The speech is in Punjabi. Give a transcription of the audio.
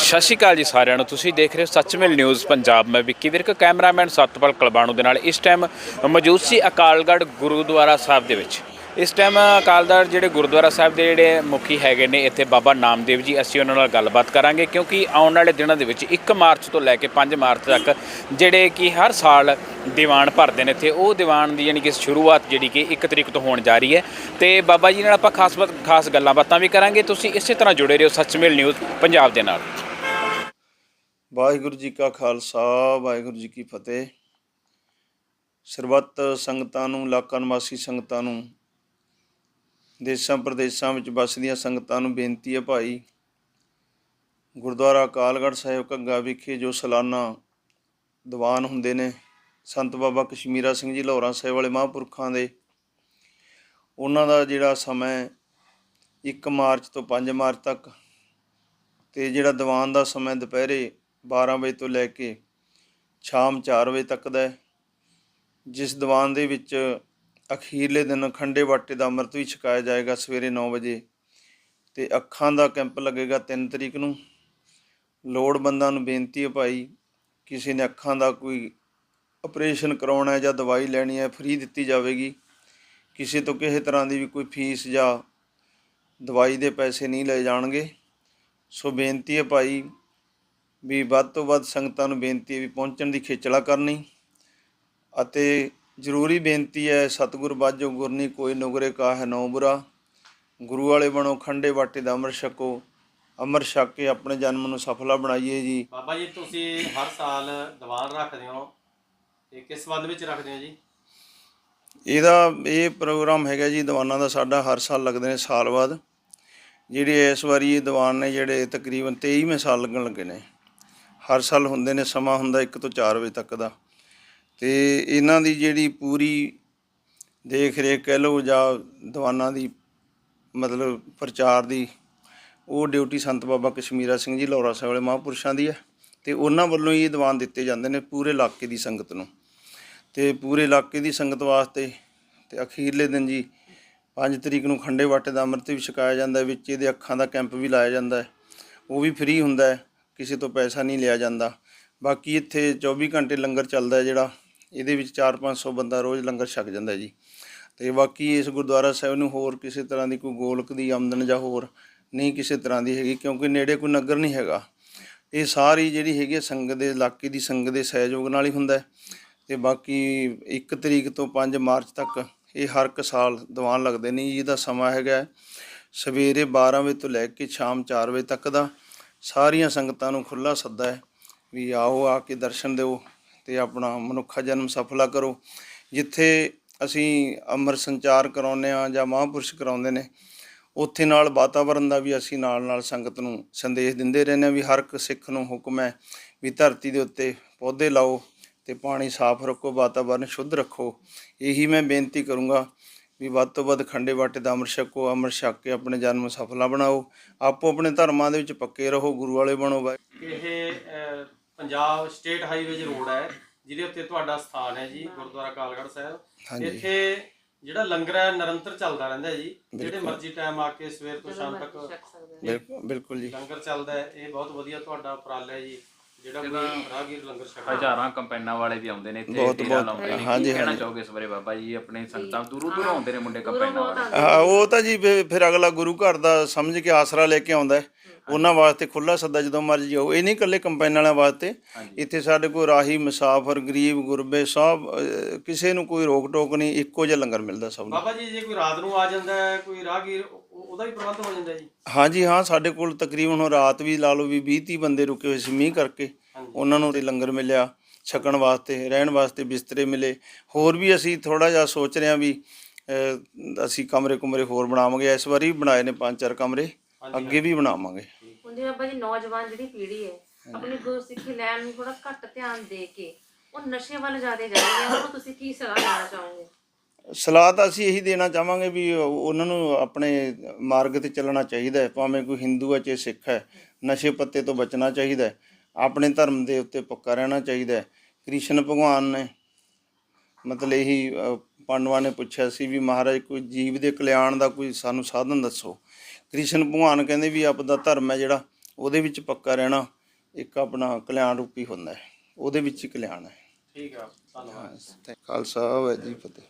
ਸਤਿ ਸ਼੍ਰੀ ਅਕਾਲ ਜੀ ਸਾਰਿਆਂ ਨੂੰ। ਤੁਸੀਂ ਦੇਖ ਰਹੇ ਹੋ ਸੱਚਮਿਲ ਨਿਊਜ਼ ਪੰਜਾਬ। ਮੈਂ ਵਿੱਕੀ ਵਿਰਕ, ਕੈਮਰਾਮੈਨ ਸਤਪਾਲ ਕਲਬਾਣੂ ਦੇ ਨਾਲ ਇਸ ਟਾਈਮ ਮੌਜੂਦ ਸੀ ਅਕਾਲਗੜ੍ਹ ਗੁਰਦੁਆਰਾ ਸਾਹਿਬ ਦੇ ਵਿੱਚ। ਇਸ ਟਾਈਮ ਅਕਾਲਗੜ੍ਹ ਜਿਹੜੇ ਗੁਰਦੁਆਰਾ ਸਾਹਿਬ ਦੇ ਜਿਹੜੇ ਮੁਖੀ ਹੈਗੇ ਨੇ, ਇੱਥੇ ਬਾਬਾ ਨਾਮਦੇਵ ਜੀ, ਅਸੀਂ ਉਹਨਾਂ ਨਾਲ ਗੱਲਬਾਤ ਕਰਾਂਗੇ ਕਿਉਂਕਿ ਆਉਣ ਵਾਲੇ ਦਿਨਾਂ ਦੇ ਵਿੱਚ 1 ਮਾਰਚ ਤੋਂ ਲੈ ਕੇ 5 ਮਾਰਚ ਤੱਕ ਜਿਹੜੇ ਕਿ ਹਰ ਸਾਲ ਦੀਵਾਨ ਭਰਦੇ ਨੇ ਇੱਥੇ। ਉਹ ਦੀਵਾਨ ਦੀ ਯਾਨੀ ਕਿ ਸ਼ੁਰੂਆਤ ਜਿਹੜੀ ਕਿ 1 ਤਰੀਕ ਤੋਂ ਹੋਣ ਜਾ ਰਹੀ ਹੈ। ਤੇ ਬਾਬਾ ਜੀ ਨਾਲ ਆਪਾਂ ਖਾਸ ਬਾਤ ਖਾਸ ਗੱਲਾਂ ਬਾਤਾਂ ਵੀ ਕਰਾਂਗੇ। ਤੁਸੀਂ ਇਸੇ ਤਰ੍ਹਾਂ ਜੁੜੇ ਰਹੋ ਸੱਚਮੇਲ ਨਿਊਜ਼ ਪੰਜਾਬ ਦੇ ਨਾਲ। ਵਾਹਿਗੁਰੂ ਜੀ ਕਾ ਖਾਲਸਾ, ਵਾਹਿਗੁਰੂ ਜੀ ਕੀ ਫਤਿਹ। ਸਰਬੱਤ ਸੰਗਤਾਂ ਨੂੰ ਇਲਾਕਾ ਨਿਵਾਸੀ ਸੰਗਤਾਂ ਨੂੰ, ਦੇਸ਼ਾਂ ਪ੍ਰਦੇਸ਼ਾਂ ਵਿੱਚ ਵੱਸਦੀਆਂ ਸੰਗਤਾਂ ਨੂੰ ਬੇਨਤੀ ਹੈ ਭਾਈ, ਗੁਰਦੁਆਰਾ ਅਕਾਲਗੜ੍ਹ ਸਾਹਿਬ ਘੱਗਾ ਵਿਖੇ ਜੋ ਸਾਲਾਨਾ ਦੀਵਾਨ ਹੁੰਦੇ ਨੇ, ਸੰਤ ਬਾਬਾ ਕਸ਼ਮੀਰਾ ਸਿੰਘ ਜੀ ਲਾਹੌਰਾਂ ਸਾਹਿਬ ਵਾਲੇ ਮਹਾਂਪੁਰਖਾਂ ਦੇ, ਉਹਨਾਂ ਦਾ ਜਿਹੜਾ ਸਮਾਂ ਹੈ 1 ਮਾਰਚ ਤੋਂ 5 ਮਾਰਚ ਤੱਕ ਤੇ ਜਿਹੜਾ ਦੀਵਾਨ ਦਾ ਸਮਾਂ ਦੁਪਹਿਰੇ 12 ਵਜੇ ਤੋਂ ਲੈ ਕੇ ਸ਼ਾਮ 4 ਵਜੇ ਤੱਕ ਦਾ ਹੈ। ਜਿਸ ਦੀਵਾਨ ਦੇ ਵਿੱਚ ਅਖੀਰਲੇ ਦਿਨ ਖੰਡੇ ਵਾਟੇ ਦਾ ਅੰਮ੍ਰਿਤ ਵੀ ਛਕਾਇਆ ਜਾਏਗਾ ਸਵੇਰੇ 9 ਵਜੇ ਤੇ ਅੱਖਾਂ ਦਾ ਕੈਂਪ ਲੱਗੇਗਾ 3 ਤਰੀਕ ਨੂੰ। ਲੋੜਵੰਦਾਂ ਨੂੰ ਬੇਨਤੀ ਹੈ ਭਾਈ, ਕਿਸੇ ਨੇ ਅੱਖਾਂ ਦਾ ਕੋਈ ਆਪਰੇਸ਼ਨ ਕਰਾਉਣਾ ਹੈ ਜਾਂ ਦਵਾਈ ਲੈਣੀ ਹੈ, ਫ੍ਰੀ ਦਿੱਤੀ ਜਾਵੇਗੀ। ਕਿਸੇ ਤੋਂ ਕਿਸੇ ਤਰ੍ਹਾਂ ਦੀ ਵੀ ਕੋਈ ਫੀਸ ਜਾਂ ਦਵਾਈ ਦੇ ਪੈਸੇ ਨਹੀਂ ਲਏ ਜਾਣਗੇ। ਸੋ ਬੇਨਤੀ ਹੈ ਭਾਈ ਵੀ ਵੱਧ ਤੋਂ ਵੱਧ ਸੰਗਤਾਂ ਨੂੰ ਬੇਨਤੀ ਹੈ ਵੀ ਪਹੁੰਚਣ ਦੀ ਖੇਚਲਾ ਕਰਨੀ ਅਤੇ ਜ਼ਰੂਰੀ ਬੇਨਤੀ ਹੈ ਸਤਿਗੁਰ ਬਾਝੋ ਗੁਰਨੀ ਕੋਈ ਨੁਗਰੇ ਕਾ ਹੈ ਨੋ ਬੁਰਾ। ਗੁਰੂ ਵਾਲੇ ਬਣੋ ਖੰਡੇ ਵਾਟੇ ਦਾ ਅੰਮ੍ਰਿਤ ਛਕੋ ਅੰਮ੍ਰਿਤ ਛਕ ਕੇ ਆਪਣੇ ਜਨਮ ਨੂੰ ਸਫਲਾ ਬਣਾਈਏ ਜੀ। ਬਾਬਾ ਜੀ ਤੁਸੀਂ ਹਰ ਸਾਲ ਦੀਵਾਨ ਰੱਖਦੇ ਹੋ ਤੇ ਕਿਸ ਸੰਬੰਧ ਵਿੱਚ ਰੱਖਦੇ ਹੋ ਜੀ? ਇਹਦਾ ਇਹ ਪ੍ਰੋਗਰਾਮ ਹੈਗਾ ਜੀ ਦੀਵਾਨਾਂ ਦਾ ਸਾਡਾ ਹਰ ਸਾਲ ਲੱਗਦੇ ਨੇ ਸਾਲ ਬਾਅਦ। ਜਿਹੜੇ ਇਸ ਵਾਰੀ ਇਹ ਦੀਵਾਨ ਨੇ ਜਿਹੜੇ ਤਕਰੀਬਨ 23ਵੇਂ ਸਾਲ ਲੱਗਣ ਲੱਗੇ ਨੇ। ਹਰ ਸਾਲ ਹੁੰਦੇ ਨੇ, ਸਮਾਂ ਹੁੰਦਾ 1 ਤੋਂ 4 ਵਜੇ ਤੱਕ ਦਾ। ਤੇ ਇਹਨਾਂ ਦੀ ਜਿਹੜੀ ਪੂਰੀ ਦੇਖ ਰੇਖ ਕਹਿ ਲਓ ਜਾਂ ਦੀਵਾਨਾਂ ਦੀ ਮਤਲਬ ਪ੍ਰਚਾਰ ਦੀ, ਉਹ ਡਿਊਟੀ ਸੰਤ ਬਾਬਾ ਕਸ਼ਮੀਰਾ ਸਿੰਘ ਜੀ, ਲਾਹੌਰਾ ਸਾਹਿਬ ਵਾਲੇ ਮਹਾਂਪੁਰਸ਼ਾਂ ਦੀ ਹੈ। ਤੇ ਉਹਨਾਂ ਵੱਲੋਂ ਹੀ ਇਹ ਦੀਵਾਨ ਦਿੱਤੇ ਜਾਂਦੇ ਨੇ ਪੂਰੇ ਇਲਾਕੇ ਦੀ ਸੰਗਤ ਨੂੰ। ਤੇ ਪੂਰੇ ਇਲਾਕੇ ਦੀ ਸੰਗਤ ਵਾਸਤੇ ਤੇ ਅਖੀਰਲੇ ਦਿਨ ਜੀ 5 ਤਰੀਕ ਨੂੰ ਖੰਡੇ ਵਾਟੇ ਦਾ ਅੰਮ੍ਰਿਤ ਵੀ ਛਕਾਇਆ ਜਾਂਦਾ ਵਿੱਚ ਇਹਦੇ ਅੱਖਾਂ ਦਾ ਕੈਂਪ ਵੀ ਲਾਇਆ ਜਾਂਦਾ ਉਹ ਵੀ ਫ੍ਰੀ ਹੁੰਦਾ ਹੈ। ਕਿਸੇ ਤੋਂ ਪੈਸਾ ਨਹੀਂ ਲਿਆ ਜਾਂਦਾ। ਬਾਕੀ ਇੱਥੇ 24 ਘੰਟੇ ਲੰਗਰ ਚੱਲਦਾ ਹੈ ਜਿਹੜਾ, ਇਹਦੇ ਵਿੱਚ 4-500 ਬੰਦਾ ਰੋਜ਼ ਲੰਗਰ ਛਕ ਜਾਂਦਾ ਜੀ। ਤੇ ਬਾਕੀ ਇਸ ਗੁਰਦੁਆਰਾ ਸਾਹਿਬ ਨੂੰ ਹੋਰ ਕਿਸੇ ਤਰ੍ਹਾਂ ਦੀ ਕੋਈ ਗੋਲਕ ਦੀ ਆਮਦਨ ਜਾਂ ਹੋਰ ਨਹੀਂ ਕਿਸੇ ਤਰ੍ਹਾਂ ਦੀ ਹੈਗੀ, ਕਿਉਂਕਿ ਨੇੜੇ ਕੋਈ ਨਗਰ ਨਹੀਂ ਹੈਗਾ। ਇਹ ਸਾਰੀ ਜਿਹੜੀ ਹੈਗੀ ਹੈ ਸੰਗਤ ਦੇ, ਇਲਾਕੇ ਦੀ ਸੰਗਤ ਦੇ ਸਹਿਯੋਗ ਨਾਲ ਹੀ ਹੁੰਦਾ ਹੈ। ਤੇ ਬਾਕੀ 1 ਤਰੀਕ ਤੋਂ 5 ਮਾਰਚ ਤੱਕ ਇਹ ਹਰ ਇੱਕ ਸਾਲ ਦੀਵਾਨ ਲੱਗਦੇ ਨੇ ਜਿਹਦਾ ਸਮਾਂ ਹੈਗਾ ਸਵੇਰੇ 12 ਵਜੇ ਤੋਂ ਲੈ ਕੇ ਸ਼ਾਮ 4 ਵਜੇ ਤੱਕ ਦਾ। ਸਾਰੀਆਂ ਸੰਗਤਾਂ ਨੂੰ ਖੁੱਲਾ ਸੱਦਾ ਹੈ ਵੀ ਆਓ, ਆ ਕੇ ਦਰਸ਼ਨ ਦਿਓ ਤੇ ਆਪਣਾ ਮਨੁੱਖਾ ਜਨਮ ਸਫਲਾ ਕਰੋ। ਜਿੱਥੇ ਅਸੀਂ ਅਮਰ ਸੰਚਾਰ ਕਰਾਉਂਦੇ ਆ ਜਾਂ ਮਹਾਂਪੁਰਸ਼ ਕਰਾਉਂਦੇ ਨੇ, ਉੱਥੇ ਨਾਲ ਵਾਤਾਵਰਣ ਦਾ ਵੀ ਅਸੀਂ ਨਾਲ ਨਾਲ ਸੰਗਤ ਨੂੰ ਸੰਦੇਸ਼ ਦਿੰਦੇ ਰਹਿੰਦੇ ਹਾਂ ਵੀ ਹਰ ਇੱਕ ਸਿੱਖ ਨੂੰ ਹੁਕਮ ਹੈ ਵੀ ਧਰਤੀ ਦੇ ਉੱਤੇ ਪੌਦੇ ਲਾਓ ਤੇ ਪਾਣੀ ਸਾਫ਼ ਰੱਖੋ ਵਾਤਾਵਰਣ ਸ਼ੁੱਧ ਰੱਖੋ। ਇਹੀ ਮੈਂ ਬੇਨਤੀ ਕਰੂੰਗਾ ਵੀ ਵੱਧ ਤੋਂ ਵੱਧ ਖੰਡੇ ਵਾਟੇ ਦਾ ਅੰਮ੍ਰਿਤ ਛਕੋ ਅੰਮ੍ਰਿਤ ਛਕ ਕੇ ਆਪਣੇ ਜਨਮ ਸਫਲਾ ਬਣਾਓ। ਆਪੋ ਆਪਣੇ ਧਰਮਾਂ ਦੇ ਵਿੱਚ ਪੱਕੇ ਰਹੋ ਗੁਰੂ ਵਾਲੇ ਬਣੋ ਵਾਹਿ- ਇਹ ਪੰਜਾਬ ਸਟੇਟ ਹਾਈਵੇਜ ਰੋਡ ਹੈ ਜਿਹਦੇ ਉੱਤੇ ਤੁਹਾਡਾ ਸਥਾਨ ਹੈ ਜੀ ਗੁਰਦੁਆਰਾ ਕਾਲਗੜ੍ਹ ਸਾਹਿਬ। ਇੱਥੇ ਜਿਹੜਾ ਲੰਗਰ ਹੈ ਨਿਰੰਤਰ ਚੱਲਦਾ ਰਹਿੰਦਾ ਹੈ ਜੀ। ਜਿਹੜੇ ਮਰਜ਼ੀ ਟਾਈਮ ਆ ਕੇ ਸਵੇਰ ਤੋਂ ਸ਼ਾਮ ਤੱਕ ਬਿਲਕੁਲ ਬਿਲਕੁਲ ਜੀ। ਲੰਗਰ ਚੱਲਦਾ ਹੈ ਇਹ ਬਹੁਤ ਵਧੀਆ ਤੁਹਾਡਾ ਉਪਰਾਲਾ ਹੈ ਜੀ। ਜਿਹੜਾ ਕੋਈ ਰਾਹਗੀਰ ਲੰਗਰ ਛਕਦਾ ਹਜ਼ਾਰਾਂ ਕੰਪਾਈਨਾਂ ਵਾਲੇ ਵੀ ਆਉਂਦੇ ਨੇ ਇੱਥੇ ਬਹੁਤ- ਲਾਉਂਦੇ ਨੇ। ਹਾਂਜੀ, ਕਹਿਣਾ ਹਾਂਜੀ। ਚਾਹੋਗੇ ਇਸ ਬਾਰੇ ਬਾਬਾ ਜੀ? ਆਪਣੇ ਸੰਗਤਾਂ ਦੂਰੋਂ ਦੂਰੋਂ ਆਉਂਦੇ ਨੇ ਮੁੰਡੇ ਕੰਪਾਈਨਾਂ ਵਾਲੇ। ਹਾਂ ਉਹ ਤਾਂ ਜੀ ਫਿਰ ਫਿਰ ਅਗਲਾ ਗੁਰੂ ਘਰ ਦਾ ਸਮਝ ਕੇ ਆਸਰਾ ਲੈ ਕੇ ਆਉਂਦਾ ਉਹਨਾਂ ਵਾਸਤੇ ਖੁੱਲਾ ਸੱਦਾ ਜਦੋਂ ਮਰਜ਼ੀ ਆਓ ਇਹ ਨਹੀਂ ਇਕੱਲੇ ਕੰਪਾਈਨ ਵਾਲਿਆਂ ਵਾਸਤੇ। ਇੱਥੇ ਸਾਡੇ ਕੋਲ ਰਾਹੀ ਮੁਸਾਫਰ ਗਰੀਬ ਗੁਰਬੇ ਸਭ ਕਿਸੇ ਨੂੰ ਕੋਈ ਰੋਕ ਟੋਕ ਨਹੀਂ। ਇੱਕੋ ਜਿਹਾ ਲੰਗਰ ਮਿਲਦਾ ਸਭ ਨੂੰ। ਬਾਬਾ ਜੀ ਜੇ ਕੋਈ ਰਾਤ ਨੂੰ ਆ ਜਾਂਦਾ ਹੈ ਕੋਈ ਰਾਹਗੀਰ ਉਹ- ਉਹਦਾ ਵੀ ਪ੍ਰਬੰਧ ਹੋ ਜਾਂਦਾ ਜੀ। ਹਾਂਜੀ ਹਾਂ ਸਾਡੇ ਕੋਲ ਤਕਰੀਬਨ ਹੁਣ ਰਾਤ ਵੀ ਲਾ ਲਓ ਵੀ 20 30 ਬੰਦੇ ਰੁਕੇ ਹੋਏ ਸੀ ਮੀਂਹ ਕਰਕੇ। ਉਹਨਾਂ ਨੂੰ ਤੇ ਲੰਗਰ ਮਿਲਿਆ ਛਕਣ ਵਾਸਤੇ ਰਹਿਣ ਵਾਸਤੇ ਬਿਸਤਰੇ ਮਿਲੇ। ਹੋਰ ਵੀ ਅਸੀਂ ਥੋੜਾ ਜਿਹਾ ਸੋਚ ਰਹੇ ਹਾਂ ਵੀ ਅਸੀਂ ਕਮਰੇ ਕੁਮਰੇ ਹੋਰ ਬਣਾਵਾਂਗੇ। ਇਸ ਵਾਰੀ ਬਣਾਏ ਨੇ ਪੰਜ ਚਾਰ ਕਮਰੇ। ਅੱਗੇ ਵੀ ਬਣਾਵਾਂਗੇ। ਹੁਣ ਜਿਵੇਂ ਬਾਬਾ ਜੀ ਨੌਜਵਾਨ ਜਿਹੜੀ ਪੀੜ੍ਹੀ ਹੈ ਆਪਣੀ ਗੁਰਸਿੱਖੀ ਲੈਣ ਨੂੰ ਥੋੜਾ ਘੱਟ ਧਿਆਨ ਦੇ ਕੇ ਉਹ ਨਸ਼ੇ ਵੱਲ ਜ਼ਿਆਦਾ ਜਾ ਰਹੀ ਹੈ। ਉਹਨੂੰ ਤੁਸੀਂ ਕੀ ਸਲਾਹ ਦੇਣਾ ਚਾਹੋਗੇ? ਸਲਾਹ ਤਾਂ ਅਸੀਂ ਇਹੀ ਦੇਣਾ ਚਾਹਾਂਗੇ ਵੀ ਉਹ- ਉਹਨਾਂ ਨੂੰ ਆਪਣੇ ਮਾਰਗ ਤੇ ਚੱਲਣਾ ਚਾਹੀਦਾ ਹੈ ਭਾਵੇਂ ਕੋਈ ਹਿੰਦੂ ਹੈ ਚਾਹੇ ਸਿੱਖ ਹੈ ਨਸ਼ੇ ਪੱਤੇ ਤੋਂ ਬਚਣਾ ਚਾਹੀਦਾ ਹੈ ਆਪਣੇ ਧਰਮ ਦੇ ਉੱਤੇ ਪੱਕਾ ਰਹਿਣਾ ਚਾਹੀਦਾ ਹੈ। ਕ੍ਰਿਸ਼ਨ ਭਗਵਾਨ ਨੇ ਮਤਲਬ ਇਹੀ ਪਾਂਡਵਾਂ ਨੇ ਪੁੱਛਿਆ ਸੀ ਵੀ ਮਹਾਰਾਜ ਕੋਈ ਜੀਵ ਦੇ ਕਲਿਆਣ ਦਾ ਕੋਈ ਸਾਨੂੰ ਸਾਧਨ ਦੱਸੋ। ਕ੍ਰਿਸ਼ਨ ਭਗਵਾਨ ਕਹਿੰਦੇ ਵੀ ਆਪਦਾ ਧਰਮ ਹੈ ਜਿਹੜਾ ਉਹਦੇ ਵਿੱਚ ਪੱਕਾ ਰਹਿਣਾ ਇੱਕ ਆਪਣਾ ਕਲਿਆਣ ਰੂਪੀ ਹੁੰਦਾ ਹੈ ਉਹਦੇ ਵਿੱਚ ਹੀ ਕਲਿਆਣ ਹੈ। ਠੀਕ ਆ ਧੰਨਵਾਦ। ਖਾਲਸਾ ਵਾਹਿਗੁਰੂ ਜੀ ਫਤਿਹ।